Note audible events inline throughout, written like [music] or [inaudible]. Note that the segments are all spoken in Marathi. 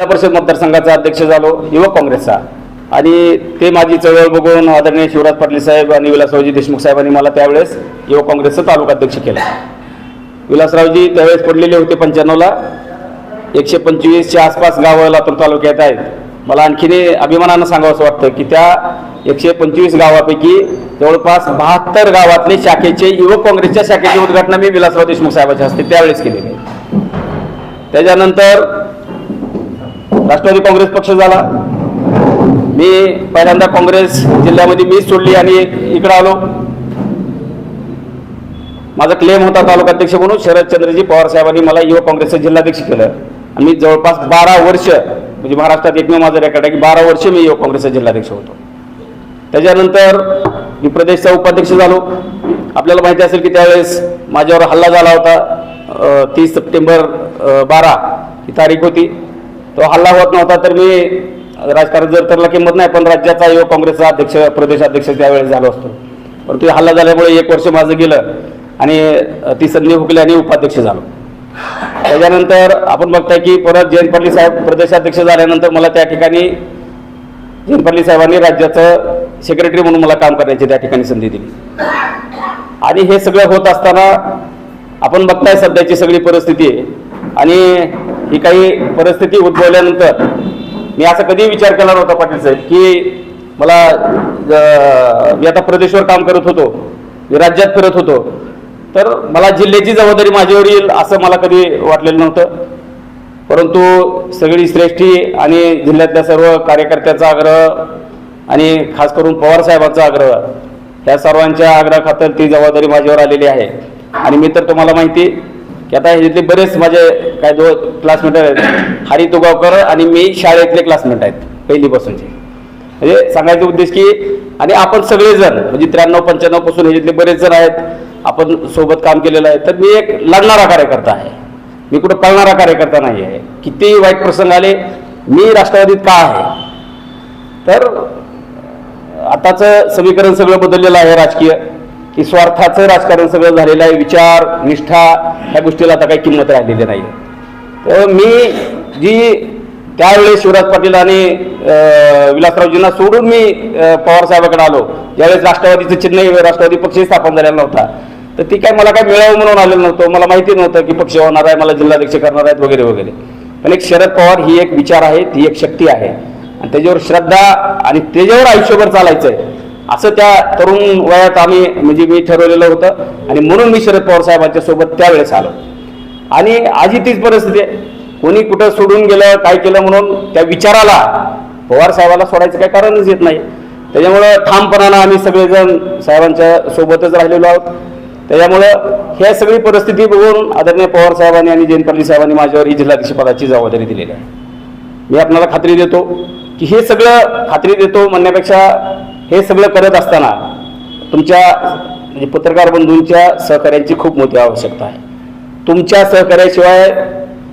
जिल्हा परिषद मतदारसंघाचा अध्यक्ष झालो युवक काँग्रेसचा. आणि ते माझी चळवळ बघून आदरणीय शिवराज पाटील साहेब आणि विलासरावजी देशमुख साहेबांनी मला त्यावेळेस युवक काँग्रेसचा तालुका अध्यक्ष केलं. विलासरावजी त्यावेळेस पडलेले होते पंच्याण्णवला. एकशे पंचवीसच्या आसपास गावं लातूर तालुक्यात आहेत. मला आणखीन अभिमानानं सांगावं वाटतं की त्या एकशे पंचवीस गावापैकी जवळपास बहात्तर गावातले शाखेचे युवक काँग्रेसच्या शाखेचे उद्घाटन मी विलासराव देशमुख साहेबांच्या हस्ते त्यावेळेस केलेले. त्याच्यानंतर राष्ट्रवादी काँग्रेस पक्ष झाला. मी पहिल्यांदा काँग्रेस जिल्ह्यामध्ये मीच सोडली आणि इकडं आलो. माझा क्लेम होता तालुका अध्यक्ष म्हणून शरदचंद्रजी पवार साहेबांनी मला युवा काँग्रेसचं जिल्हाध्यक्ष केलं. आणि मी जवळपास बारा वर्ष म्हणजे महाराष्ट्रात एकमेव माझं रेकॉर्ड आहे की बारा वर्ष मी युवक काँग्रेसचा जिल्हाध्यक्ष होतो. त्याच्यानंतर मी प्रदेशचा उपाध्यक्ष झालो. आपल्याला माहिती असेल की त्यावेळेस माझ्यावर हल्ला झाला होता तीस सप्टेंबर बारा ही तारीख होती. तो हल्ला होत नव्हता तर मी राजकारण जर तरला किंमत नाही पण राज्याचा युवक काँग्रेसचा अध्यक्ष प्रदेशाध्यक्ष त्यावेळेस झालो असतो. परंतु हल्ला झाल्यामुळे एक वर्ष माझं गेलं आणि ती संधी हुकली आणि उपाध्यक्ष झालो. त्याच्यानंतर आपण बघताय की परत जयंत पाटील साहेब प्रदेशाध्यक्ष झाल्यानंतर मला त्या ठिकाणी जयंत पाटील साहेबांनी राज्याचं सेक्रेटरी म्हणून मला काम करण्याची त्या ठिकाणी संधी दिली. आणि हे सगळं होत असताना आपण बघताय सध्याची सगळी परिस्थिती आणि ही काही परिस्थिती उद्भवल्यानंतर मी असा कधी विचार केला नव्हता पाटील साहेब की मला मी आता प्रदेशवर काम करत होतो मी राज्यात फिरत होतो. तर मला जिल्ह्याची जबाबदारी माझ्यावर येईल असं मला कधी वाटलेलं नव्हतं. परंतु सगळी श्रेष्ठी आणि जिल्ह्यातल्या सर्व कार्यकर्त्याचा आग्रह आणि खास करून पवार साहेबांचा आग्रह ह्या सर्वांच्या आग्रहाखातर ती जबाबदारी माझ्यावर आलेली आहे. आणि मी तर तुम्हाला माहिती की आता ह्याच्यातले बरेच माझे काय दो क्लासमेट आहेत हरी तुगावकर आणि मी शाळेतले क्लासमेट आहेत पहिलीपासूनचे. म्हणजे सांगायचा उद्देश की आणि आपण सगळेजण म्हणजे त्र्याण्णव पंच्याण्णवपासून ह्याच्यातले बरेच जण आहेत आपण सोबत काम केलेलं आहे तर मी एक लढणारा कार्यकर्ता आहे. मी कुठं पळणारा कार्यकर्ता नाही आहे. कितीही वाईट प्रसंग आले मी राष्ट्रवादीत का आहे? तर आताचं समीकरण सगळं बदललेलं आहे राजकीय. की स्वार्थाचं राजकारण सगळं झालेलं आहे. विचार निष्ठा ह्या गोष्टीला आता काही किंमत राहिलेली नाही. तर मी जी त्यावेळेस शिवराज पाटील आणि विलासरावजींना सोडून मी पवारसाहेबाकडे पवार आलो. ज्यावेळेस राष्ट्रवादीचं चिन्ह राष्ट्रवादी पक्ष स्थापन झालेला नव्हता. तर ती काय मला काय मिळावं म्हणून आलेलं नव्हतं. मला माहिती नव्हतं की पक्ष होणार आहे मला जिल्हाध्यक्ष करणार आहेत वगैरे वगैरे. पण एक शरद पवार ही एक विचार आहे ती एक शक्ती आहे. आणि त्याच्यावर श्रद्धा आणि त्याच्यावर आयुष्यभर चालायचं आहे असं त्या तरुण वयात आम्ही म्हणजे मी ठरवलेलं होतं. आणि म्हणून मी शरद पवार साहेबांच्या सोबत त्यावेळेस आलो. आणि आजही तीच परिस्थिती आहे. कोणी कुठं सोडून गेलं काय केलं म्हणून त्या विचाराला पवार साहेबाला सोडायचं काही कारणच येत नाही. त्याच्यामुळं ठामपणानं आम्ही सगळेजण साहेबांच्या सोबतच राहिलेलो आहोत. त्याच्यामुळं ह्या सगळी परिस्थिती बघून आदरणीय पवार साहेबांनी आणि जयंत साहेबांनी माझ्यावर ही जिल्हाध्यक्षपदाची जबाबदारी दिलेली आहे. मी आपल्याला खात्री देतो की हे सगळं खात्री देतो म्हणण्यापेक्षा हे सगळं करत असताना तुमच्या म्हणजे पत्रकार बंधूंच्या सहकार्यांची खूप मोठी आवश्यकता आहे. तुमच्या सहकार्याशिवाय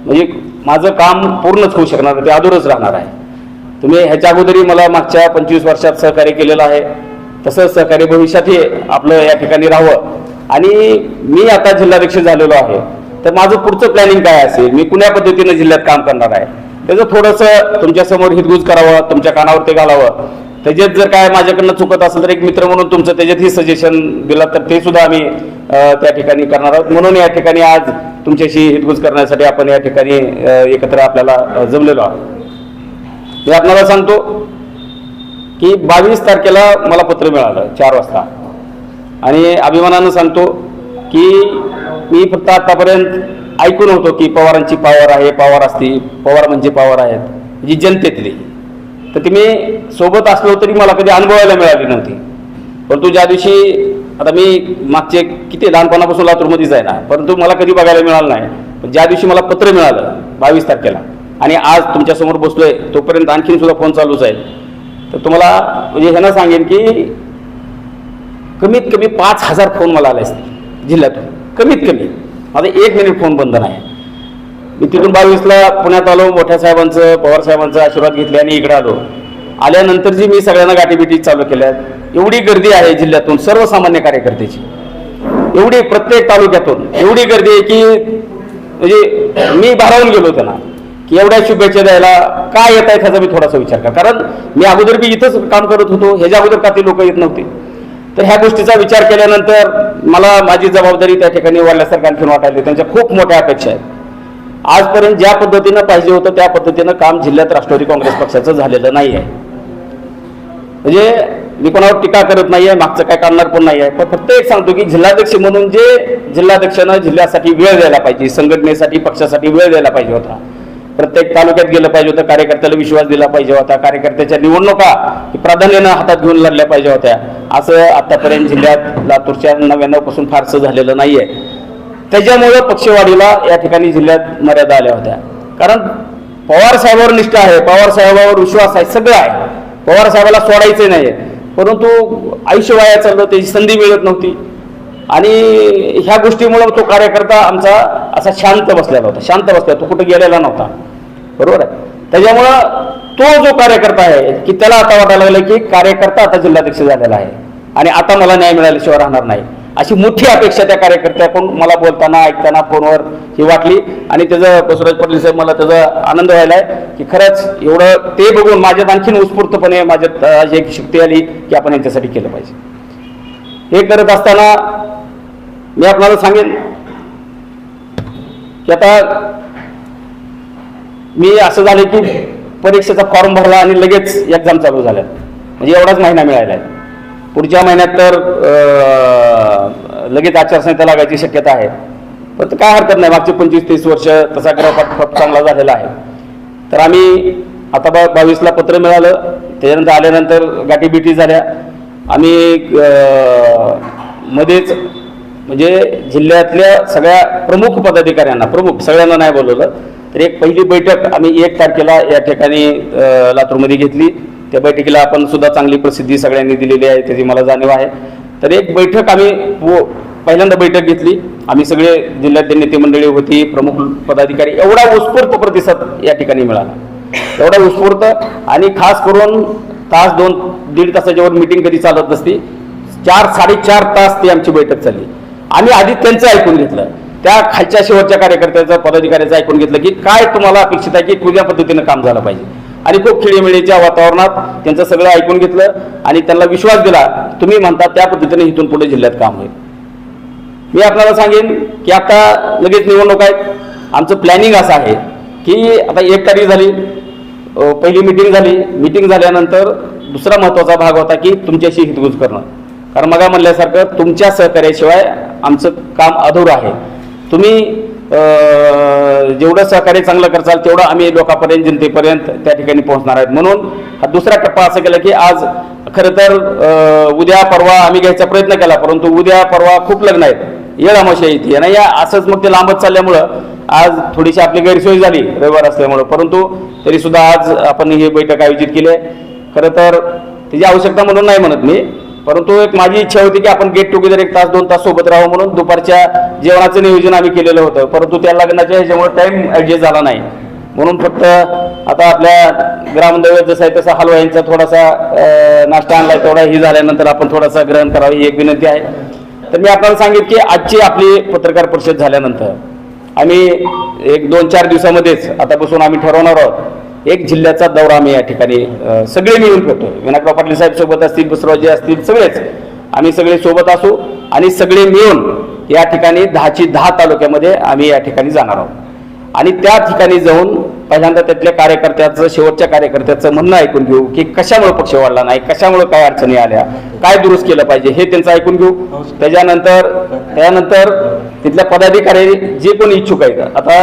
म्हणजे माझं काम पूर्णच होऊ शकणार ते अधूरच राहणार आहे. तुम्ही ह्याच्या अगोदरही मला मागच्या पंचवीस वर्षात सहकार्य केलेलं आहे. तसंच सहकार्य भविष्यातही आपलं या ठिकाणी राहावं. आणि मी आता जिल्हाध्यक्ष झालेलो आहे. तर माझं पुढचं प्लॅनिंग काय असेल? मी कुण्या पद्धतीनं जिल्ह्यात काम करणार आहे? त्याचं थोडंसं तुमच्यासमोर हितगुज करावं तुमच्या कानावर ते घालावं. त्याच्यात जर काय माझ्याकडनं चुकत असेल तर एक मित्र म्हणून तुमचं त्याच्यातही सजेशन दिलं तर ते सुद्धा आम्ही त्या ठिकाणी करणार आहोत. म्हणून या ठिकाणी आज तुमच्याशी हितगुज करण्यासाठी आपण या ठिकाणी एकत्र आपल्याला जमलेलो आहोत. मी आपल्याला सांगतो की बावीस तारखेला मला पत्र मिळालं चार वाजता. आणि अभिमानानं सांगतो की मी फक्त आतापर्यंत ऐकून होतो की पवारांची पॉवर आहे पवार असती पवार म्हणजे पवार आहेत जी जनतेतली. तर ती मी सोबत असलो तरी मला कधी अनुभवायला मिळाली नव्हती. परंतु ज्या दिवशी आता मी मागचे किती लहानपणापासून लातूरमध्येच आहे ना परंतु मला कधी बघायला मिळालं नाही. पण ज्या दिवशी मला पत्र मिळालं बावीस तारखेला आणि आज तुमच्यासमोर बसलोय तोपर्यंत आणखीन सुद्धा फोन चालूच आहे. तर तुम्हाला म्हणजे ह्यांना सांगेन की कमीत कमी पाच हजार फोन मला आले असते जिल्ह्यातून. कमीत कमी. माझा एक मिनिट फोन बंद नाही. मी तिथून बावीसला पुण्यात आलो मोठ्या साहेबांचं पवार साहेबांचा आशीर्वाद घेतले आणि इकडे आलो. आल्यानंतर जी मी सगळ्यांना गाठीबिटी चालू केल्या. एवढी गर्दी आहे जिल्ह्यातून सर्वसामान्य कार्यकर्त्याची. एवढी प्रत्येक तालुक्यातून एवढी गर्दी आहे की म्हणजे मी भारावून गेलो त्यांना की एवढ्या शुभेच्छा द्यायला काय येत आहे त्याचा मी थोडासा विचार करा. कारण मी अगोदर मी इथंच काम करत होतो ह्याच्या अगोदर का ते लोक येत नव्हते? तर ह्या गोष्टीचा विचार केल्यानंतर मला माझी जबाबदारी त्या ठिकाणी वाढल्यासारखं आणखीन वाटायला त्यांच्या खूप मोठ्या अपेक्षा आहेत. आजपर्यंत ज्या पद्धतीनं पाहिजे होतं त्या पद्धतीनं काम जिल्ह्यात राष्ट्रवादी काँग्रेस पक्षाचं झालेलं नाही आहे म्हणजे मी कोणावर टीका करत नाही आहे मागचं काय करणार पण नाही आहे पण फक्त एक सांगतो की जिल्हाध्यक्ष म्हणून जे जिल्हाध्यक्षानं जिल्ह्यासाठी वेळ द्यायला पाहिजे संघटनेसाठी पक्षासाठी वेळ द्यायला पाहिजे होता. प्रत्येक तालुक्यात गेलं पाहिजे होतं कार्यकर्त्याला विश्वास दिला पाहिजे होता कार्यकर्त्याच्या निवडणुका प्राधान्यानं हातात घेऊन लढल्या पाहिजे होत्या. असं आतापर्यंत जिल्ह्यात लातूरच्या नव्याण्णवपासून फारसं झालेलं नाही आहे त्याच्यामुळं पक्षवाढीला या ठिकाणी जिल्ह्यात मर्यादा आल्या होत्या. कारण पवार साहेबावर निष्ठा आहे पवार साहेबावर विश्वास आहे सगळं आहे. पवार साहेबाला सोडायचं नाही परंतु आयुष्य वाया चाललं त्याची संधी मिळत नव्हती. आणि ह्या गोष्टीमुळं तो कार्यकर्ता आमचा असा शांत बसलेला होता. शांत बसलेला तो कुठं गेलेला नव्हता. बरोबर आहे? त्याच्यामुळं तो जो कार्यकर्ता आहे की त्याला आता वाटायला लागलं की कार्यकर्ता आता जिल्हाध्यक्ष झालेला आहे. आणि आता मला न्याय मिळाल्याशिवाय राहणार नाही. अशी मोठी अपेक्षा त्या कार्यकर्त्याकडून मला बोलताना ऐकताना फोनवर ही वाटली. आणि त्याचं बसवराज पाटील साहेब मला त्याचा आनंद व्हायलाय की खरंच एवढं ते बघून माझ्यात आणखीन उत्स्फूर्तपणे माझ्यात एक शक्ती आली की आपण यांच्यासाठी केलं पाहिजे. हे करत असताना मी आपल्याला सांगेन की आता मी असं झालं की परीक्षेचा फॉर्म भरला आणि लगेच एक्झाम चालू झाल्या. म्हणजे एवढाच महिना मिळाला आहे. पुढच्या महिन्यात तर लगेच आचारसंहिता लागायची शक्यता आहे. पण काय हरकत नाही मागचे पंचवीस तीस वर्ष तसा ग्रहपाठ खूप चांगला झालेला आहे. तर आम्ही आता बा बावीसला पत्र मिळालं त्याच्यानंतर आल्यानंतर गाठीबिटी झाल्या. आम्ही मध्येच म्हणजे जिल्ह्यातल्या सगळ्या प्रमुख पदाधिकाऱ्यांना प्रमुख सगळ्यांना नाही बोलवलं तर एक पहिली बैठक आम्ही एक तारखेला या ठिकाणी लातूरमध्ये घेतली. त्या बैठकीला आपण सुद्धा चांगली प्रसिद्धी सगळ्यांनी दिलेली आहे त्याची मला जाणीव आहे. तर एक बैठक आम्ही व- पहिल्यांदा बैठक घेतली. आम्ही सगळे जिल्ह्यातील नेते मंडळी होती प्रमुख पदाधिकारी एवढा उत्स्फूर्त प्रतिसाद या ठिकाणी मिळाला. एवढा उत्स्फूर्त आणि खास करून तास दोन दीड तासाच्यावर मिटिंग कधी चालत नसती चार साडेचार तास ती आमची बैठक चालली. आम्ही आधी त्यांचं ऐकून घेतलं. त्या खालच्या शेवटच्या कार्यकर्त्याचं पदाधिकाऱ्याचं ऐकून घेतलं की काय तुम्हाला अपेक्षित आहे की कुठल्या पद्धतीनं काम झालं पाहिजे. आणि खूप खेळीमेळीच्या वातावरणात त्यांचं सगळं ऐकून घेतलं आणि त्यांना विश्वास दिला. तुम्ही म्हणता त्या पद्धतीने इथून पुढे जिल्ह्यात काम होईल. मी आपल्याला सांगेन की आता लगेच निवडणूक आहेत. आमचं प्लॅनिंग असं आहे की आता एक तारीख झाली पहिली मिटिंग झाली. मिटिंग झाल्यानंतर दुसरा महत्त्वाचा भाग होता की तुमच्याशी हितगुज करणं. कारण मग म्हणल्यासारखं तुमच्या सहकार्याशिवाय आमचं काम अधुरं आहे. तुम्ही जेवढं सहकार्य चांगलं करचाल तेवढं आम्ही लोकांपर्यंत जनतेपर्यंत त्या ठिकाणी पोहोचणार आहेत. म्हणून हा दुसरा टप्पा असं केला की आज खरं तर उद्या परवा आम्ही घ्यायचा प्रयत्न केला परंतु उद्या परवा खूप लग्न आहेत. येळ अमावस्या येते आणि या असंच मग ते लांबत चालल्यामुळं आज थोडीशी आपली गैरसोय झाली रविवार असल्यामुळं. परंतु तरी सुद्धा आज आपण ही बैठक आयोजित केली आहे. खरं तर त्याची आवश्यकता म्हणून नाही म्हणत मी परंतु एक माझी इच्छा होती की आपण गेट टुगेदर एक तास दोन तास सोबत राहावं म्हणून दुपारच्या जेवणाचं नियोजन आम्ही केलेलं होतं. परंतु त्या लग्नाच्या ह्याच्यामुळे टाइम ऍडजस्ट झाला नाही. म्हणून फक्त आता आपल्या ग्रामदैवत जसं आहे तसा हलवाईंचा थोडासा नाश्ता आणलाय तेवढा ही झाल्यानंतर आपण थोडासा ग्रहण करावं ही एक विनंती आहे. तर मी आपल्याला सांगितलं की आजची आपली पत्रकार परिषद झाल्यानंतर आम्ही एक दोन चार दिवसामध्येच आता बसून आम्ही ठरवणार आहोत एक जिल्ह्याचा दौरा आम्ही या ठिकाणी सगळे मिळून करतो विनायकराव पाटील साहेब सोबत असतील बसरावजी असतील सगळेच. आम्ही सगळे सोबत असू आणि सगळे मिळून या ठिकाणी दहाची दहा तालुक्यामध्ये आम्ही या ठिकाणी जाणार आहोत. आणि त्या ठिकाणी जाऊन पहिल्यांदा त्यातल्या कार्यकर्त्याचं शेवटच्या कार्यकर्त्याचं म्हणणं ऐकून घेऊ की कशामुळे पक्ष वाढला नाही कशामुळे काय अडचणी आल्या काय दुरुस्त केलं पाहिजे हे त्यांचं ऐकून घेऊ. त्याच्यानंतर त्यानंतर तिथल्या पदाधिकारी जे कोणी इच्छुक आहेत आता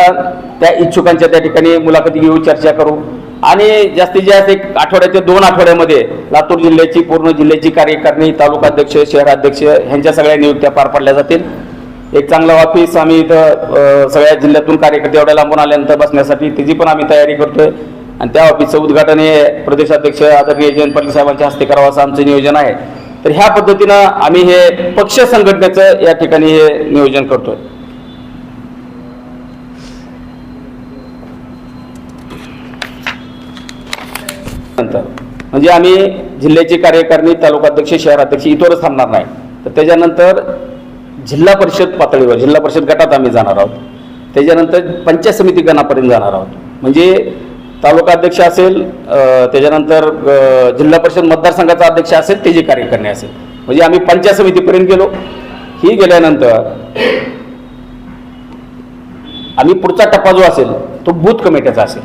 त्या इच्छुकांच्या त्या ठिकाणी मुलाखती घेऊ चर्चा करू. आणि जास्तीत जास्त एक आठवड्याच्या दोन आठवड्यामध्ये लातूर जिल्ह्याची पूर्ण जिल्ह्याची कार्यकारिणी तालुकाध्यक्ष शहराध्यक्ष ह्यांच्या सगळ्या नियुक्त्या पार पाडल्या जातील. एक चांगलं ऑफिस आम्ही इथं सगळ्या जिल्ह्यातून कार्यकर्ते एवढ्या लांबून आल्यानंतर बसण्यासाठी त्याची पण आम्ही तयारी करतोय. आणि त्या ऑफिसचं उद्घाटन हे प्रदेशाध्यक्ष आदरणीय जयंत पाटील साहेबांच्या हस्ते करावं असं आमचं नियोजन आहे. तर ह्या पद्धतीनं आम्ही हे पक्ष संघटनेचं या ठिकाणी हे नियोजन करतोय. नंतर म्हणजे आम्ही जिल्ह्याची कार्यकारिणी तालुकाध्यक्ष शहराध्यक्ष इथवरच थांबणार नाही. तर त्याच्यानंतर जिल्हा परिषद पातळीवर जिल्हा परिषद गटात आम्ही जाणार आहोत. त्याच्यानंतर पंचायत समिती गणापर्यंत जाणार आहोत. म्हणजे तालुका अध्यक्ष असेल त्याच्यानंतर जिल्हा परिषद मतदारसंघाचा अध्यक्ष असेल त्याची कार्यकारणी असेल. म्हणजे आम्ही पंचायत समितीपर्यंत गेलो. ही गेल्यानंतर आम्ही पुढचा टप्पा जो असेल तो बूथ कमिटीचा असेल.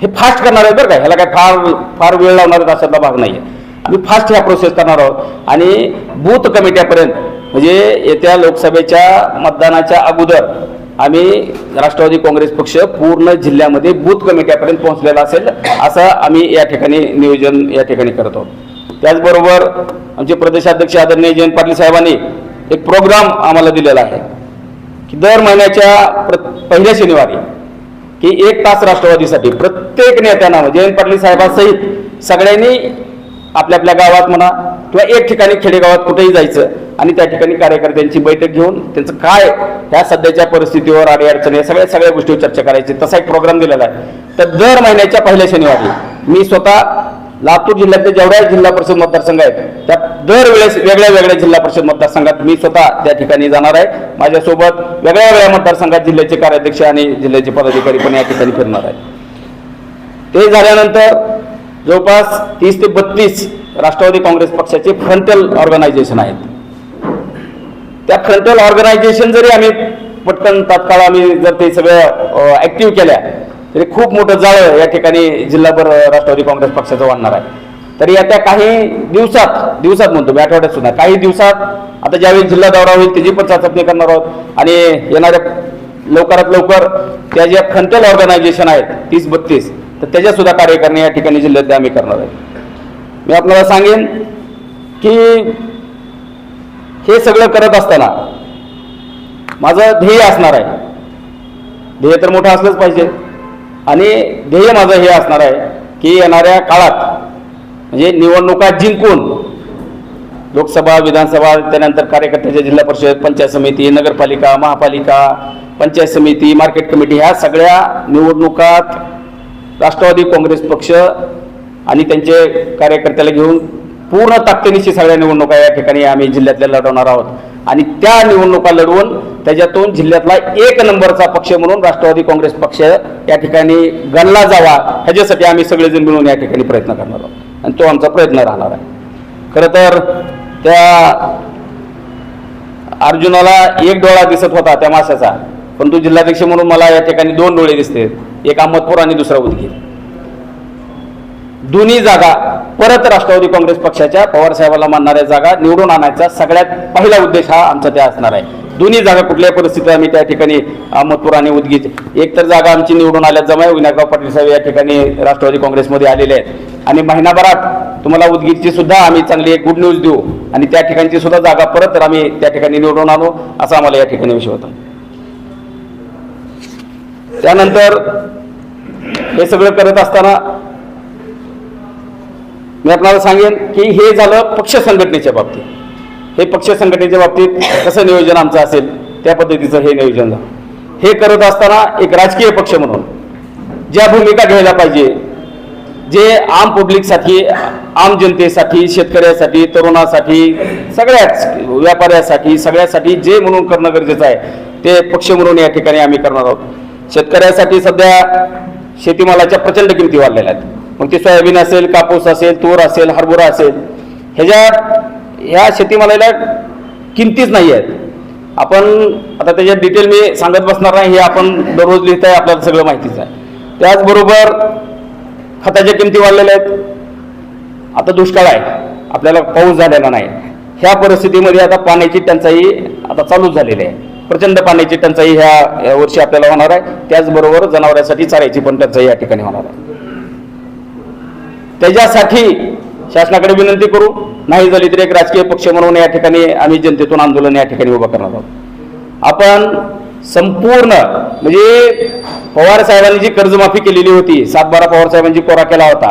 हे फास्ट करणार आहे बरं का. ह्याला काय फार फार वेळ लावणार आहे अशातला भाग नाही आहे आम्ही फास्ट ह्या प्रोसेस करणार आहोत. आणि बूथ कमिट्यापर्यंत म्हणजे येत्या लोकसभेच्या मतदानाच्या अगोदर आम्ही राष्ट्रवादी काँग्रेस पक्ष पूर्ण जिल्ह्यामध्ये बूथ कमिट्यापर्यंत पोहोचलेला असेल असं आम्ही या ठिकाणी नियोजन या ठिकाणी करत आहोत. त्याचबरोबर आमचे प्रदेशाध्यक्ष आदरणीय जयंत पाटील साहेबांनी एक प्रोग्राम आम्हाला दिलेला आहे की दर महिन्याच्या प्र पहिल्या शनिवारी की एक तास राष्ट्रवादीसाठी प्रत्येक नेत्यांना म्हणजे जयंत पाटील साहेबांसहित सगळ्यांनी आपल्या आपल्या गावात म्हणा किंवा एक ठिकाणी खेडेगावात कुठेही जायचं आणि त्या ठिकाणी कार्यकर्त्यांची बैठक घेऊन त्यांचं काय ह्या सध्याच्या परिस्थितीवर अडीअडचणी या सगळ्या सगळ्या गोष्टीवर चर्चा करायची. तसा एक प्रोग्राम दिलेला आहे. तर दर महिन्याच्या पहिल्या शनिवारी मी स्वतः लातूर जिल्ह्यातले जेवढ्या जिल्हा परिषद मतदारसंघ आहेत त्या दरवेळेस वेगळ्या वेगळ्या जिल्हा परिषद मतदारसंघात मी स्वतः त्या ठिकाणी जाणार आहे. माझ्यासोबत वेगळ्या वेगळ्या मतदारसंघात जिल्ह्याचे कार्याध्यक्ष आणि जिल्ह्याचे पदाधिकारी पण या ठिकाणी फिरणार आहे ते झाल्यानंतर जवळपास तीस ते बत्तीस राष्ट्रवादी काँग्रेस पक्षाचे फ्रंटल ऑर्गनायझेशन आहेत. त्या फ्रंटल ऑर्गनायझेशन जरी आम्ही पटकन तात्काळ आम्ही जर ते सगळं ऍक्टिव्ह केल्या तरी खूप मोठं जाळं या ठिकाणी जिल्हाभर राष्ट्रवादी काँग्रेस पक्षाचं वाढणार आहे. तरी येत्या काही दिवसात दिवसात म्हणतो मी आठवड्यात सुद्धा काही दिवसात आता ज्यावेळी जिल्हा दौरा होईल त्याची पण चाचपणी करणार आहोत. आणि येणाऱ्या लवकरात लवकर त्या ज्या फ्रंटल ऑर्गनायझेशन आहेत तीस बत्तीस तर त्याच्यासुद्धा सुद्धा करणे या ठिकाणी जिल्ह्यातले आम्ही करणार आहे. मी आपल्याला सांगेन की हे सगळं करत असताना माझं ध्येय असणार आहे. ध्येय तर मोठं असलंच पाहिजे. आणि ध्येय माझं हे असणार आहे की येणाऱ्या काळात म्हणजे निवडणुका जिंकून लोकसभा विधानसभा त्यानंतर कार्यकर्त्याच्या जिल्हा परिषद पंचायत समिती नगरपालिका महापालिका पंचायत समिती मार्केट कमिटी ह्या सगळ्या निवडणुकात राष्ट्रवादी काँग्रेस पक्ष आणि त्यांचे कार्यकर्त्याला घेऊन पूर्ण ताकदीनिशी सगळ्या निवडणुका या ठिकाणी आम्ही जिल्ह्यातल्या लढवणार आहोत. आणि त्या निवडणुका लढवून त्याच्यातून जिल्ह्यातला एक नंबरचा पक्ष म्हणून राष्ट्रवादी काँग्रेस पक्ष या ठिकाणी गणला जावा ह्याच्यासाठी आम्ही सगळेजण मिळून या ठिकाणी प्रयत्न करणार आहोत. आणि तो आमचा प्रयत्न राहणार आहे. खरं तर त्या अर्जुनाला एक डोळा दिसत होता त्या माशाचा. परंतु जिल्हाध्यक्ष म्हणून मला या ठिकाणी दोन डोळे दिसते. एक अहमदपूर आणि दुसरा उदगीर. दोन्ही जागा परत राष्ट्रवादी काँग्रेस पक्षाच्या पवारसाहेबाला मानणाऱ्या जागा निवडून आणायचा सगळ्यात पहिला उद्देश हा आमचा त्या असणार आहे. दोन्ही जागा कुठल्याही परिस्थितीत आम्ही त्या ठिकाणी अहमदपूर आणि उदगीर. एक तर जागा आमची निवडून आल्या जमाय विनायकराव पाटील साहेब या ठिकाणी राष्ट्रवादी काँग्रेसमध्ये आलेले आहेत. आणि महिनाभरात तुम्हाला उदगीरची सुद्धा आम्ही चांगली एक गुड न्यूज देऊ. आणि त्या ठिकाणची सुद्धा जागा परत तर आम्ही त्या ठिकाणी निवडून आणू असा आम्हाला या ठिकाणी विषय होता. त्यानंतर हे सगळं करत असताना मी आपल्याला सांगेन की हे झालं पक्ष संघटनेच्या बाबतीत. हे पक्ष संघटनेच्या बाबतीत कसं नियोजन आमचं असेल त्या पद्धतीचं हे नियोजन झालं. हे करत असताना एक राजकीय पक्ष म्हणून ज्या भूमिका घ्यायला पाहिजे जे आम पब्लिकसाठी आम जनतेसाठी शेतकऱ्यासाठी तरुणासाठी सगळ्याच व्यापाऱ्यासाठी सगळ्यासाठी जे म्हणून करणं गरजेचं आहे ते पक्ष म्हणून या ठिकाणी आम्ही करणार आहोत. शेतकऱ्यासाठी सध्या शेतीमालाच्या प्रचंड किमती वाढलेल्या आहेत. मग ते सोयाबीन असेल कापूस असेल तूर असेल हरभरा असेल ह्याच्या ह्या शेतीमालाला किमतीच नाही आहेत. आपण आता त्याच्यात डिटेल मी सांगत बसणार नाही हे आपण दररोज लिहिताय आपल्याला सगळं माहितीच आहे. त्याचबरोबर खताच्या किमती वाढलेल्या आहेत. आता दुष्काळ आहे. आपल्याला पाऊस झालेला नाही. ह्या परिस्थितीमध्ये आता पाण्याची टंचाई आता चालूच झालेली आहे. प्रचंड पाण्याची टंचाई ह्या या वर्षी आपल्याला होणार आहे. त्याचबरोबर जनावरांसाठी चाऱ्याची पण टंचाई या ठिकाणी होणार आहे. त्याच्यासाठी शासनाकडे विनंती करू नाही झाली तरी एक राजकीय पक्ष म्हणून या ठिकाणी आम्ही जनतेतून आंदोलन या ठिकाणी उभं करणार आहोत. आपण संपूर्ण म्हणजे पवार साहेबांनी जी कर्जमाफी केलेली होती सातबारा पवार साहेबांची कोरा केला होता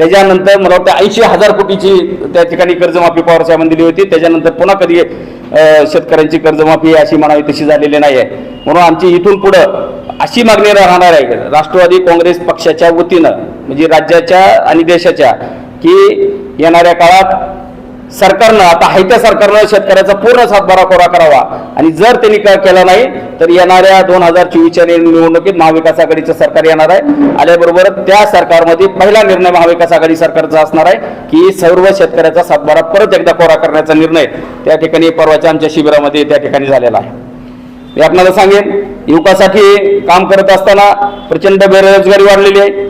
त्याच्यानंतर मला वाटतं ऐंशी हजार कोटीची त्या ठिकाणी कर्जमाफी पवार साहेबांनी दिली होती. त्याच्यानंतर पुन्हा कधी शेतकऱ्यांची कर्जमाफी अशी म्हणावी तशी झालेली नाही आहे म्हणून आमची इथून पुढं अशी मागणी राहणार आहे. राष्ट्रवादी काँग्रेस पक्षाच्या वतीनं म्हणजे राज्याच्या आणि देशाच्या की येणाऱ्या काळात सरकारनं आता हायत्या सरकारनं शेतकऱ्याचा पूर्ण सातबारा कोरा करावा. आणि जर त्यांनी काय केलं नाही तर येणाऱ्या दोन हजार चोवीसच्या निवडणुकीत महाविकास आघाडीचं सरकार येणार आहे. आल्याबरोबर त्या सरकारमध्ये पहिला निर्णय महाविकास आघाडी सरकारचा असणार आहे की सर्व शेतकऱ्याचा सातबारा परत एकदा कोरा करण्याचा निर्णय त्या ठिकाणी परवाच्या आमच्या शिबिरामध्ये त्या ठिकाणी झालेला आहे. मी आपल्याला सांगेन युवकासाठी काम करत असताना प्रचंड बेरोजगारी वाढलेली आहे.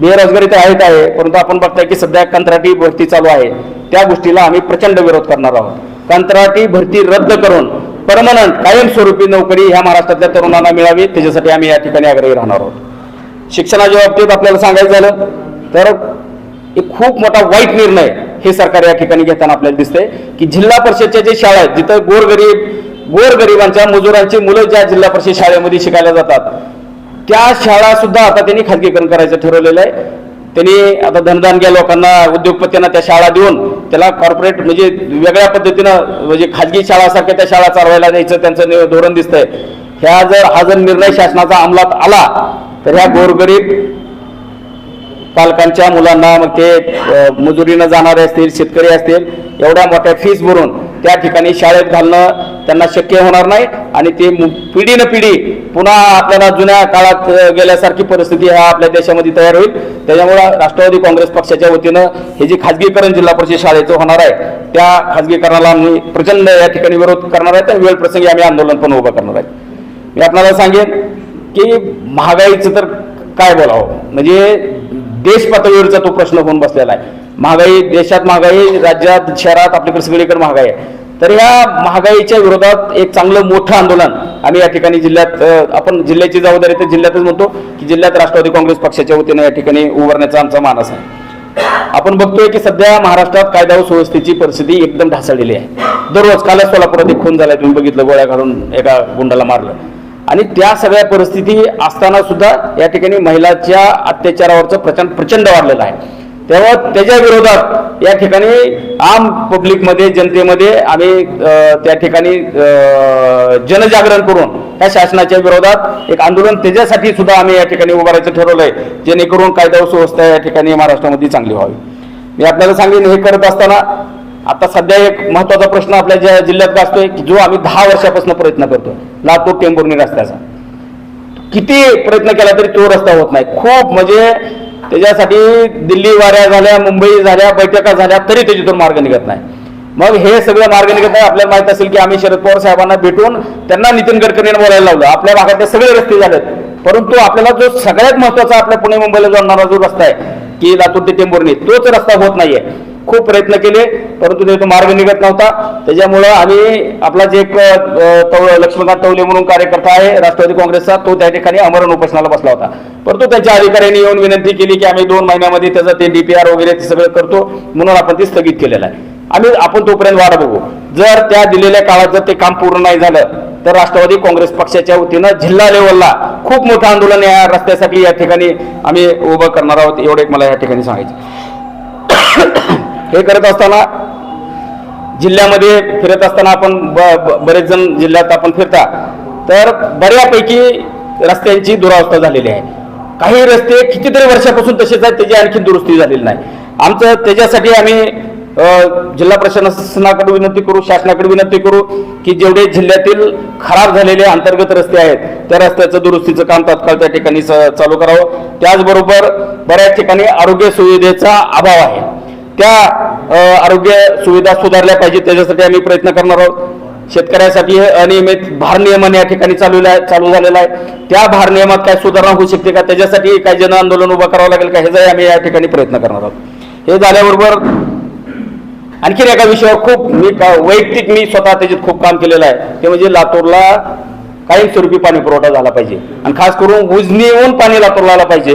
बेरोजगारी तर आहेत आहे परंतु आपण बघताय की सध्या कंत्राटी भरती चालू आहे. त्या गोष्टीला आम्ही प्रचंड विरोध करणार आहोत. कंत्राटी भरती रद्द करून परमनंट कायमस्वरूपी नोकरी ह्या महाराष्ट्रातल्या तरुणांना मिळावी त्याच्यासाठी आम्ही या ठिकाणी आग्रही राहणार आहोत. शिक्षणाच्या बाबतीत आपल्याला सांगायचं झालं तर एक खूप मोठा वाईट निर्णय हे सरकार या ठिकाणी घेताना आपल्याला दिसतंय की जिल्हा परिषदच्या जे शाळा आहेत जिथं गोरगरीब गोरगरिबांच्या मजुरांची मुलं ज्या जिल्हा परिषद शाळेमध्ये शिकायला जातात त्या शाळा सुद्धा आता त्यांनी खाजगीकरण करायचं ठरवलेलं आहे. त्यांनी आता धनदानग्या लोकांना उद्योगपत्यांना त्या शाळा देऊन त्याला कॉर्पोरेट म्हणजे वेगळ्या पद्धतीनं म्हणजे खाजगी शाळासारख्या त्या शाळा चालवायला द्यायचं त्यांचं धोरण दिसतंय. ह्या जर हा जर निर्णय शासनाचा अंमलात आला तर ह्या गोरगरीब पालकांच्या मुलांना मग ते मजुरीनं जाणारे असतील शेतकरी असतील एवढ्या मोठ्या फीस भरून त्या ठिकाणी शाळेत घालणं त्यांना शक्य होणार नाही. आणि ते मु- पिढीनं पिढी पुन्हा आपल्याला जुन्या काळात गेल्यासारखी परिस्थिती ह्या आपल्या देशामध्ये तयार होईल. त्याच्यामुळं राष्ट्रवादी काँग्रेस पक्षाच्या वतीनं हे जे खाजगीकरण जिल्हा परिषद शाळेचं होणार आहे त्या खाजगीकरणाला आम्ही प्रचंड या ठिकाणी विरोध करणार आहे. तर वेळ प्रसंगी आम्ही आंदोलन पण उभं करणार आहे. मी आपल्याला सांगेन की महागाईचं तर काय बोलावं? म्हणजे देश पातळीवरचा तो प्रश्न होऊन बसलेला आहे. महागाई देशात महागाई राज्यात शहरात आपल्याकडे सगळीकडे महागाई आहे. तर या महागाईच्या विरोधात एक चांगलं मोठं आंदोलन आम्ही या ठिकाणी जिल्ह्यात आपण जिल्ह्याची जबाबदारी तर जिल्ह्यातच म्हणतो की जिल्ह्यात राष्ट्रवादी काँग्रेस पक्षाच्या वतीने या ठिकाणी उभारण्याचा आमचा मानस आहे. आपण बघतोय की सध्या महाराष्ट्रात कायदा व सुव्यवस्थेची परिस्थिती एकदम ढासळलेली आहे. दररोज कालच सोलापुरात एक खून झालाय तुम्ही बघितलं गोळ्या घालून एका गुंडाला मारलं. आणि त्या सगळ्या परिस्थिती असताना सुद्धा या ठिकाणी महिलाच्या अत्याचारावरचं प्रचंड प्रचंड वाढलेलं आहे. तेव्हा त्याच्या विरोधात या ठिकाणी आम पब्लिकमध्ये जनतेमध्ये आम्ही त्या ठिकाणी जनजागरण करून या शासनाच्या विरोधात एक आंदोलन त्याच्यासाठी सुद्धा आम्ही या ठिकाणी उभारायचं ठरवलंय जेणेकरून कायदा व सुव्यवस्था या ठिकाणी महाराष्ट्रामध्ये चांगली व्हावी. मी आपल्याला सांगेन हे करत असताना आता सध्या एक महत्त्वाचा प्रश्न आपल्या ज्या जिल्ह्यात गाजतोय की जो आम्ही दहा वर्षापासून प्रयत्न करतोय लातूर टेंभुर्णी रस्त्याचा. किती प्रयत्न केला तरी तो रस्ता होत नाही. खूप म्हणजे त्याच्यासाठी दिल्ली वाऱ्या झाल्या मुंबई झाल्या बैठका झाल्या तरी त्याच्यातून मार्ग निघत नाही. मग हे सगळं मार्ग निघत नाही. आपल्याला माहीत असेल की आम्ही शरद पवार साहेबांना भेटून त्यांना नितीन गडकरींना बोलायला लावलं. आपल्या भागातले सगळे रस्ते झालेत. परंतु आपल्याला जो सगळ्यात महत्त्वाचा आपल्या पुणे मुंबईला जोडणारा जो रस्ता आहे की लातूर ते टेंभुर्णी तोच रस्ता होत नाहीये. खूप प्रयत्न केले परंतु तो मार्ग निघत नव्हता. त्याच्यामुळं आम्ही आपला जे एक लक्ष्मीकांत तवले म्हणून कार्यकर्ता आहे राष्ट्रवादी काँग्रेसचा तो त्या ठिकाणी अमरण उपोषणाला बसला होता. परंतु त्यांच्या अधिकाऱ्यांनी येऊन विनंती केली की आम्ही दोन महिन्यामध्ये त्याचं ते डीपीआर वगैरे ते सगळं करतो म्हणून आपण ते स्थगित केलेलं आहे. आम्ही आपण तोपर्यंत वाट बघू. जर त्या दिलेल्या काळात जर ते काम पूर्ण नाही झालं तर राष्ट्रवादी काँग्रेस पक्षाच्या वतीनं जिल्हा लेवलला खूप मोठं आंदोलन या रस्त्यासाठी या ठिकाणी आम्ही उभं करणार आहोत. एवढं एक मला या ठिकाणी सांगायचं [coughs] हे करत असताना जिल्ह्यामध्ये फिरत असताना आपण ब- ब- बरेच जण जिल्ह्यात आपण फिरता तर बऱ्यापैकी रस्त्यांची दुरावस्था झालेली आहे. काही रस्ते कितीतरी वर्षापासून तसेच आहेत त्याची आणखी दुरुस्ती झालेली नाही. आमचं त्याच्यासाठी आम्ही जिल्हा प्रशासनाकडे विनंती करू शासनाकडे विनंती करू की जेवढे जिल्ह्यातील खराब झालेले अंतर्गत रस्ते आहेत त्या रस्त्याचं दुरुस्तीचं काम तात्काळ त्या ठिकाणी स- चालू करावं. त्याचबरोबर बऱ्याच ठिकाणी आरोग्य सुविधेचा अभाव आहे. त्या आरोग्य सुविधा सुधारल्या पाहिजेत त्याच्यासाठी आम्ही प्रयत्न करणार आहोत. शेतकऱ्यासाठी हे अनियमित भारनियमन या ठिकाणी चालू चालू झालेला आहे. त्या भारनियमात काय सुधारणा होऊ शकते का त्याच्यासाठी काय जन आंदोलन उभं करावं लागेल का ह्याचाही आम्ही या ठिकाणी प्रयत्न करणार आहोत. हे झाल्याबरोबर आणखीन एका विषयावर खूप मी वैयक्तिक मी स्वतः त्याच्यात खूप काम केलेलं आहे. ते म्हणजे लातूरला कायमस्वरूपी पाणी पुरवठा झाला पाहिजे. आणि खास करून उजनी येऊन पाणी लातूरला आला पाहिजे.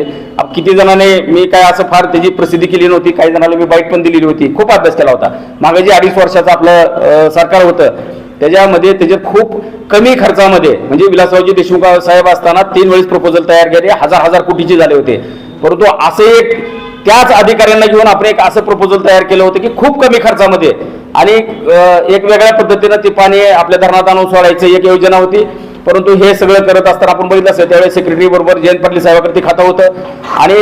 किती जणांनी मी काय असं फार त्याची प्रसिद्धी केली नव्हती काही जणांना मी बाईट पण दिलेली होती. खूप अभ्यास केला होता. मागे जे अडीच वर्षाचं आपलं सरकार होतं त्याच्यामध्ये त्याच्यात खूप कमी खर्चामध्ये म्हणजे विलासरावजी देशमुख साहेब असताना तीन वेळेस प्रपोजल तयार केले हजार हजार कोटीचे झाले होते. परंतु असं एक त्याच अधिकाऱ्यांना घेऊन आपण एक असं प्रपोजल तयार केलं होतं की खूप कमी खर्चामध्ये. आणि एक वेगळ्या पद्धतीनं ते पाणी आपल्या धरणात आणून सोडायचं एक योजना होती. परंतु हे सगळं करत असताना आपण बघितलं असेल त्यावेळेस सेक्रेटरी बरोबर जयंत पाटील साहेबाकडे खातं होतं. आणि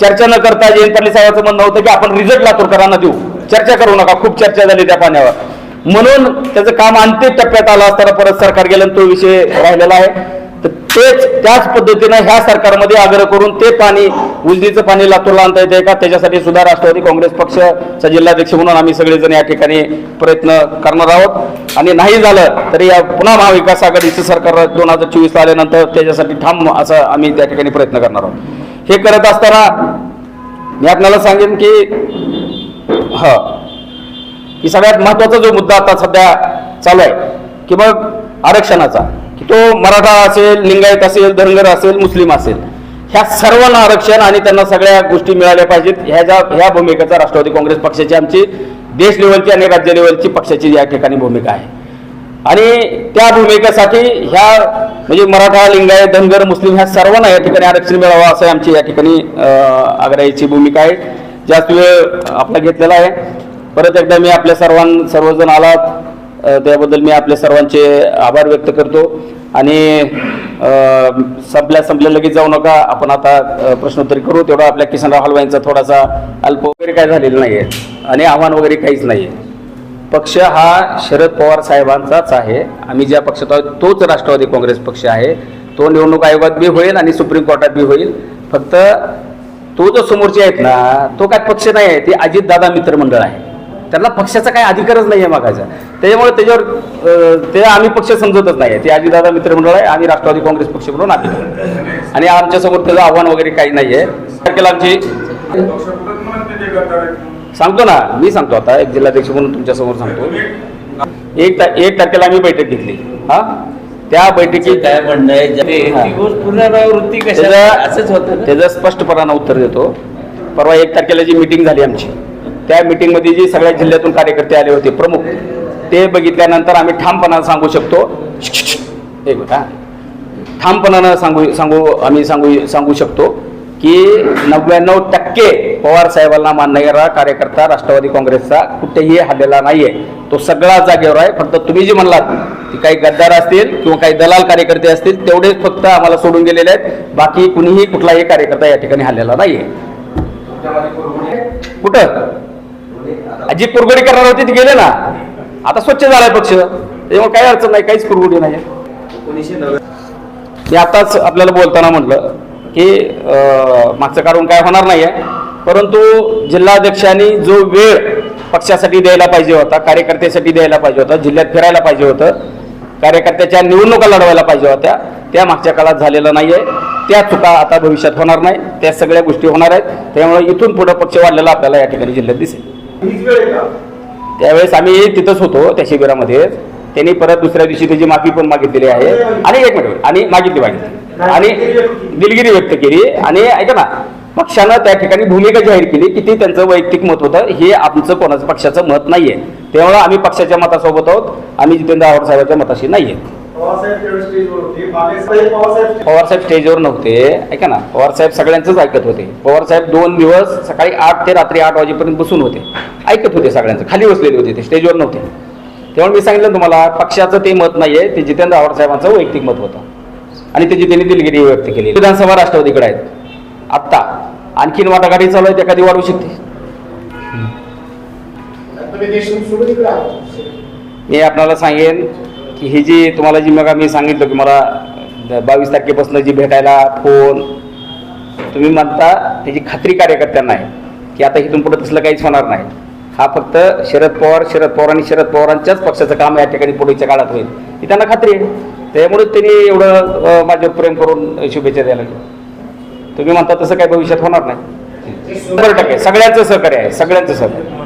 चर्चा न करता जयंत पाटील साहेबांचं म्हणणं होतं की आपण रिझल्ट लातूरकरांना देऊ. चर्चा करू नका खूप चर्चा झाली त्या पाण्यावर. म्हणून त्याचं काम अंतिम टप्प्यात आलं असताना परत सरकार गेलं आणि तो विषय राहिलेला आहे. तेच त्याच पद्धतीनं ह्या सरकारमध्ये आग्रह करून ते पाणी उजनीचं पाणी लातूरला आणता येते का? त्याच्यासाठी सुद्धा राष्ट्रवादी काँग्रेस पक्षाचा जिल्हाध्यक्ष म्हणून आम्ही सगळेजण या ठिकाणी प्रयत्न करणार आहोत. आणि नाही झालं तरी या पुन्हा महाविकास आघाडीचं सरकार दोन हजार चोवीसला आल्यानंतर त्याच्यासाठी ठाम असं आम्ही त्या ठिकाणी प्रयत्न करणार आहोत. हे करत असताना मी आपल्याला सांगेन की हा की सगळ्यात महत्त्वाचा जो मुद्दा आता सध्या चालू आहे की मग आरक्षणाचा. की तो मराठा असेल लिंगायत असेल धनगर असेल मुस्लिम असेल ह्या सर्वांना आरक्षण आणि त्यांना सगळ्या गोष्टी मिळाल्या पाहिजेत. ह्याच्या ह्या भूमिकेचा राष्ट्रवादी काँग्रेस पक्षाची आमची देश लेवलची आणि राज्य लेवलची पक्षाची या ठिकाणी भूमिका आहे. आणि त्या भूमिकेसाठी ह्या म्हणजे मराठा लिंगायत धनगर मुस्लिम ह्या सर्वांना या ठिकाणी आरक्षण मिळावं असं आमची या ठिकाणी आग्रहाची भूमिका आहे. जास्त वेळ आपला घेतलेला आहे. परत एकदा मी आपल्या सर्वां सर्वजण आलात त्याबद्दल मी आपल्या सर्वांचे आभार व्यक्त करतो. आणि संपल्या संपल्या लगेच जाऊ नका. आपण आता प्रश्नोत्तरी करू. तेवढा आपल्या किसनराव हलवाईंचा थोडासा अल्प वगैरे काय झालेला नाही आहे आणि आव्हान वगैरे काहीच नाही आहे पक्ष हा शरद पवार साहेबांचाच आहे. आम्ही ज्या पक्षात आहोत तोच राष्ट्रवादी काँग्रेस पक्ष आहे. तो निवडणूक आयोगात बी होईल आणि सुप्रीम कोर्टात बी होईल. फक्त तो जो समोरचे आहेत ना तो काय पक्ष नाही आहे. ते अजितदादा मित्रमंडळ आहे. त्यांना पक्षाचा काही अधिकारच नाही आहे मागायचा. त्याच्यामुळे त्याच्यावर ते आम्ही पक्ष समजतच नाही ते अजितदादा मित्रमंडळ आहे आम्ही राष्ट्रवादी काँग्रेस पक्ष म्हणून आम्ही. आणि आमच्यासमोर त्याचं आव्हान वगैरे काही नाही आहे तारखेला आमची सांगतो ना मी सांगतो आता एक जिल्हाध्यक्ष म्हणून तुमच्यासमोर सांगतो एक ता एक तारखेला आम्ही बैठक घेतली. हा? त्या बैठकीत काय म्हणणं आहे असंच होतं? त्याचं स्पष्टपणानं उत्तर देतो. परवा एक तारखेला जी मिटिंग झाली आमची त्या मिटिंगमध्ये जी सगळ्या जिल्ह्यातून कार्यकर्ते आले होते प्रमुख ते बघितल्यानंतर आम्ही ठामपणानं सांगू शकतो. एक मिनिट हां. ठामपणानं सांगू सांगू आम्ही सांगू सांगू शकतो की नव्याण्णव टक्के पवार साहेबांना मानणारा कार्यकर्ता राष्ट्रवादी काँग्रेसचा कुठेही हल्लेला नाहीये. तो सगळा जागेवर आहे. फक्त तुम्ही जे म्हणलात की काही गद्दार असतील किंवा काही दलाल कार्यकर्ते असतील तेवढेच फक्त आम्हाला सोडून गेलेले आहेत. बाकी कुणीही कुठलाही कार्यकर्ता या ठिकाणी हल्लेला नाहीये. कुठं? अजित कुरगडी करणार होते ते गेले ना? आता स्वच्छ झालाय पक्ष. त्यामुळे काही अडचण नाही काहीच कुरगुडी नाही मी आताच आपल्याला बोलताना म्हटलं की मागचं कारण काय होणार नाही आहे परंतु जिल्हाध्यक्षांनी जो वेळ पक्षासाठी द्यायला पाहिजे होता कार्यकर्त्यासाठी द्यायला पाहिजे होता जिल्ह्यात फिरायला पाहिजे होतं कार्यकर्त्याच्या निवडणुका लढवायला पाहिजे होत्या त्या मागच्या काळात झालेलं नाही आहे त्या चुका आता भविष्यात होणार नाही. त्या सगळ्या गोष्टी होणार आहेत. त्यामुळे इथून पुढे पक्ष वाढलेला आपल्याला या ठिकाणी जिल्ह्यात दिसेल. त्यावेळेस आम्ही तिथंच होतो त्या शिबिरामध्ये. त्यांनी परत दुसऱ्या दिवशी त्याची माफी पण मागितलेली आहे. आणि एक मिनिट आणि मागितली मागितली आणि दिलगिरी व्यक्त केली. आणि ऐका ना पक्षानं त्या ठिकाणी भूमिका जाहीर केली की ते त्यांचं वैयक्तिक मत होतं. हे आमचं कोणाचं पक्षाचं मत नाहीये. त्यामुळे आम्ही पक्षाच्या मतासोबत आहोत. आम्ही जितेंद्र आव्हाड साहेबांच्या मताशी नाहीये. पवारसाहेब स्टेजवर नव्हते. ऐका ना पवारसाहेब सगळ्यांचंच ऐकत होते. पवारसाहेब दोन दिवस सकाळी आठ ते रात्री आठ वाजेपर्यंत बसून होते. ऐकत होते सगळ्यांचं. खाली बसलेले होते ते स्टेजवर नव्हते. त्यामुळे मी सांगितलं तुम्हाला पक्षाचं ते मत नाहीये. ते जितेंद्र आव्हाड साहेबांचं वैयक्तिक मत होतं. आणि त्याची त्यांनी दिलगिरी व्यक्त केली विधानसभा राष्ट्रवादीकडे आहेत. आत्ता आणखीन वाटाघाटी चालू आहे त्या कधी वाढू शकते. आहात. मी आपल्याला सांगेन की हे जी तुम्हाला जी मग मी सांगितलं की मला बावीस तारखेपासून जी भेटायला फोन तुम्ही म्हणता त्याची खात्री कार्यकर्त्यांना आहे की आता इथून पुढे तसलं काहीच होणार नाही. हा फक्त शरद पवार शरद पवार आणि शरद पवारांच्याच पक्षाचं काम या ठिकाणी पुढेच्या काळात होईल. ही त्यांना खात्री आहे. त्यामुळे त्यांनी एवढं अं, माझ्यावर प्रेम करून शुभेच्छा द्यायला तुम्ही म्हणता तसं काही भविष्यात होणार नाही. शंभर टक्के. सगळ्यांचं सहकार्य आहे. सगळ्यांचं सहकार्य.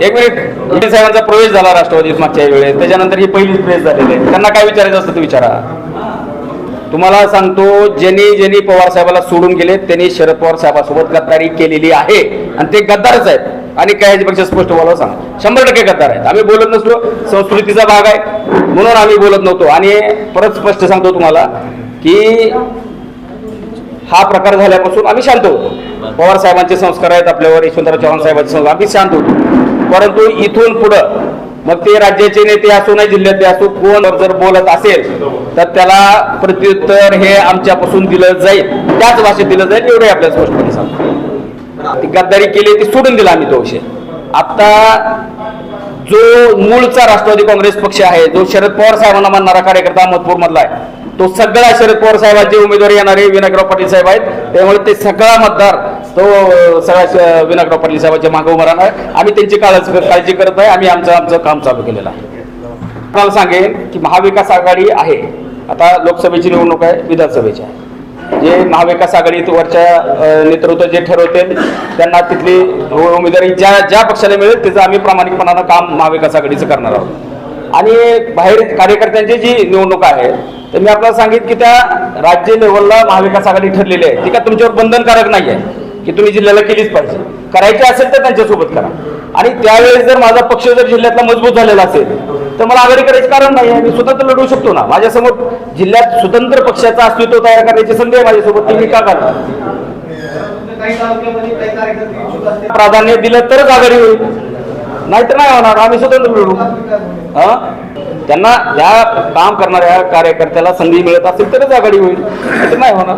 एक मिनिट. विजय साहेबांचा प्रवेश झाला राष्ट्रवादीत मागच्या वेळेस. त्याच्यानंतर ही पहिलीच प्रेस झालेली आहे. त्यांना काय विचारायचं असतं ते विचारा. तुम्हाला सांगतो ज्यांनी ज्यांनी पवार साहेबाला सोडून गेले त्यांनी शरद पवार साहेबासोबत गद्दारी केलेली आहे. आणि ते गद्दारच आहेत. आणि काय याच्यापेक्षा स्पष्ट बोलावं सांग शंभर टक्के गद्दार आहेत. आम्ही बोलत नसलो. संस्कृतीचा भाग आहे. म्हणून आम्ही बोलत नव्हतो. आणि परत स्पष्ट सांगतो तुम्हाला की हा प्रकार झाल्यापासून आम्ही शांत होतो. पवार साहेबांचे संस्कार आहेत आपल्यावर. यशवंतराव चव्हाण साहेबांचे संस्कार. आम्ही शांत होतो. परंतु इथून पुढं मग ते राज्याचे नेते असो नाही जिल्ह्यातले असो कोण जर बोलत असेल तर त्याला प्रत्युत्तर हे आमच्यापासून दिलं जाईल. त्याच भाषेत दिलं जाईल एवढे आपल्या स्पष्टपणे सांगतो. ती गद्दारी केली ती सोडून दिला आम्ही तो विषय. आता जो मूळचा राष्ट्रवादी काँग्रेस पक्ष आहे जो शरद पवार साहेबांना मानणारा कार्यकर्ता अहमदपूर मधला आहे तो सगळा शरद पवार साहेबांचे उमेदवार येणारे विनायकराव पाटील साहेब आहेत. त्यामुळे ते सगळा मतदार तो सगळ्या सगळा विनायकराव पाटील साहेबांच्या मागे उभा राहणार आहे. आम्ही त्यांची काळजी काळजी करत आहे. आम्ही आमचं आमचं काम चालू केलेलं आहे. मला सांगेन की महाविकास आघाडी आहे. आता लोकसभेची निवडणूक आहे विधानसभेची आहे. जे महाविकास आघाडीत वरच्या नेतृत्व जे ठरवते त्यांना तिथली उमेदवारी ज्या ज्या पक्षाला मिळेल त्याचं आम्ही प्रामाणिकपणानं काम महाविकास आघाडीचं करणार आहोत. आणि बाहेर कार्यकर्त्यांची जी निवडणूक आहे तर मी आपल्याला सांगितलं की त्या राज्य लेवलला महाविकास आघाडी ठरलेली आहे. ती का तुमच्यावर बंधनकारक नाही आहे की तुम्ही जिल्ह्याला केलीच पाहिजे. करायची असेल तर त्यांच्यासोबत करा. आणि त्यावेळेस जर माझा पक्ष जर जिल्ह्यातला मजबूत झालेला असेल तर मला आघाडी करायचं कारण नाही आहे. मी स्वतंत्र लढवू शकतो ना. माझ्यासमोर जिल्ह्यात स्वतंत्र पक्षाचं अस्तित्व तयार करण्याची संधी आहे माझ्यासोबत. ती मी का करणार? प्राधान्य दिलं तरच आघाडी होईल. नाहीतर नाही होणार. आम्ही स्वतंत्र लढू. हा? त्यांना या काम करणाऱ्या कार्यकर्त्याला संधी मिळत असेल तरच आघाडी होईल. नाही होणार.